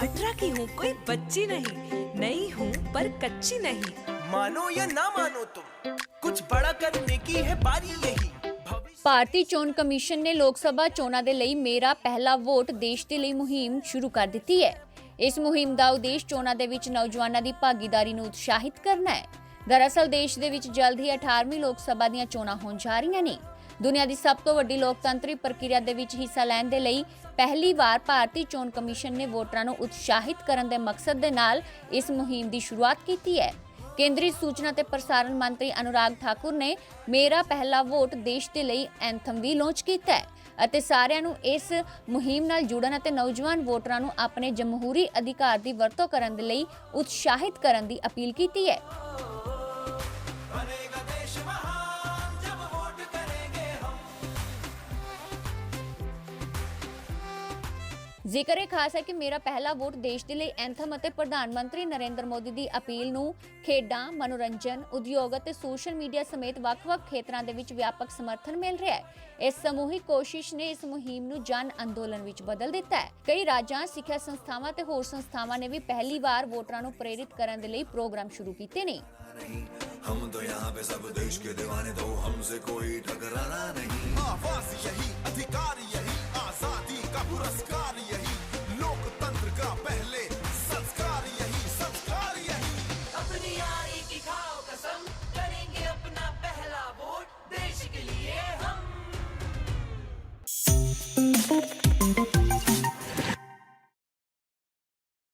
अठारह की हूँ कोई बच्ची नहीं नई हूँ पर कच्ची नहीं मानो या ना मानो तुम कुछ बड़ा करने की है बारी यही भविष्य ਭਾਰਤੀ ਚੋਣ ਕਮਿਸ਼ਨ ਨੇ ਲੋਕ ਸਭਾ ਚੋਣਾਂ ਦੇ ਲਈ ਮੇਰਾ ਪਹਿਲਾ ਵੋਟ ਦੇਸ਼ ਦੇ ਲਈ ਮੁਹਿੰਮ ਸ਼ੁਰੂ ਕਰ ਦਿੱਤੀ ਹੈ ਇਸ ਮੁਹਿੰਮ ਦਾ ਉਦੇਸ਼ ਚੋਣਾਂ ਦੇ ਵਿੱਚ ਨੌਜਵਾਨਾਂ ਦੀ ਭਾਗੀਦਾਰੀ ਨੂੰ ਉਤਸ਼ਾਹਿਤ ਕਰਨਾ ਹੈ ਦਰਅਸਲ ਦੇਸ਼ ਦੇ ਵਿੱਚ ਜਲਦ ਹੀ 18ਵੀਂ ਲੋਕ ਸਭਾ ਦੀਆਂ ਚੋਣਾਂ ਹੋਣ ਜਾ ਰਹੀਆਂ ਨੇ ਦੁਨੀਆ ਦੀ ਸਭ ਤੋਂ ਵੱਡੀ ਲੋਕਤੰਤਰੀ ਪ੍ਰਕਿਰਿਆ ਦੇ ਵਿੱਚ ਹਿੱਸਾ ਲੈਣ ਦੇ ਲਈ ਪਹਿਲੀ ਵਾਰ ਭਾਰਤੀ ਚੋਣ ਕਮਿਸ਼ਨ ਨੇ ਵੋਟਰਾਂ ਨੂੰ ਉਤਸ਼ਾਹਿਤ ਕਰਨ ਦੇ ਮਕਸਦ ਦੇ ਨਾਲ ਇਸ ਮੁਹਿੰਮ ਦੀ ਸ਼ੁਰੂਆਤ ਕੀਤੀ ਹੈ। ਕੇਂਦਰੀ ਸੂਚਨਾ ਤੇ ਪ੍ਰਸਾਰਣ ਮੰਤਰੀ ਅਨੁਰਾਗ ਠਾਕੁਰ ਨੇ ਮੇਰਾ ਪਹਿਲਾ ਵੋਟ ਦੇਸ਼ ਦੇ ਲਈ ਐਂਥਮ ਵੀ ਲਾਂਚ ਕੀਤਾ ਹੈ ਅਤੇ ਸਾਰਿਆਂ ਨੂੰ ਇਸ ਮੁਹਿੰਮ ਨਾਲ ਜੁੜਨ ਅਤੇ ਨੌਜਵਾਨ ਵੋਟਰਾਂ ਨੂੰ ਆਪਣੇ ਜਮਹੂਰੀ ਅਧਿਕਾਰ ਦੀ ਵਰਤੋਂ ਕਰਨ ਦੇ ਲਈ ਉਤਸ਼ਾਹਿਤ ਕਰਨ ਦੀ ਅਪੀਲ ਕੀਤੀ ਹੈ। ਜ਼ਿਕਰ ਇਹ ਖਾਸ ਹੈ ਕਿ ਮੇਰਾ ਪਹਿਲਾ ਵੋਟ ਦੇਸ਼ ਦੇ ਲਈ ਐਂਥਮ ਅਤੇ ਪ੍ਰਧਾਨ ਮੰਤਰੀ ਨਰਿੰਦਰ ਮੋਦੀ ਦੀ ਅਪੀਲ ਨੂੰ ਖੇਡਾਂ ਮਨੋਰੰਜਨ ਉਦਯੋਗ ਅਤੇ ਸੋਸ਼ਲ ਮੀਡੀਆ ਸਮੇਤ ਵੱਖ-ਵੱਖ ਖੇਤਰਾਂ ਦੇ ਵਿੱਚ ਵਿਆਪਕ ਸਮਰਥਨ ਮਿਲ ਰਿਹਾ ਹੈ ਇਸ ਸਮੂਹਿਕ ਕੋਸ਼ਿਸ਼ ਨੇ ਇਸ ਮੁਹਿੰਮ ਨੂੰ ਜਨ ਅੰਦੋਲਨ ਵਿੱਚ ਬਦਲ ਦਿੱਤਾ ਹੈ ਕਈ ਰਾਜਾਂ ਸਿੱਖਿਆ ਸੰਸਥਾਵਾਂ ਤੇ ਹੋਰ ਸੰਸਥਾਵਾਂ ਨੇ ਵੀ ਪਹਿਲੀ ਵਾਰ ਵੋਟਰਾਂ ਨੂੰ ਪ੍ਰੇਰਿਤ ਕਰਨ ਦੇ ਲਈ ਪ੍ਰੋਗਰਾਮ ਸ਼ੁਰੂ ਕੀਤੇ ਨੇ नहीं हम तो यहाँ पे सब देश के दीवाने तो हमसे कोई टकराना नहीं आवाज यही अधिकार यही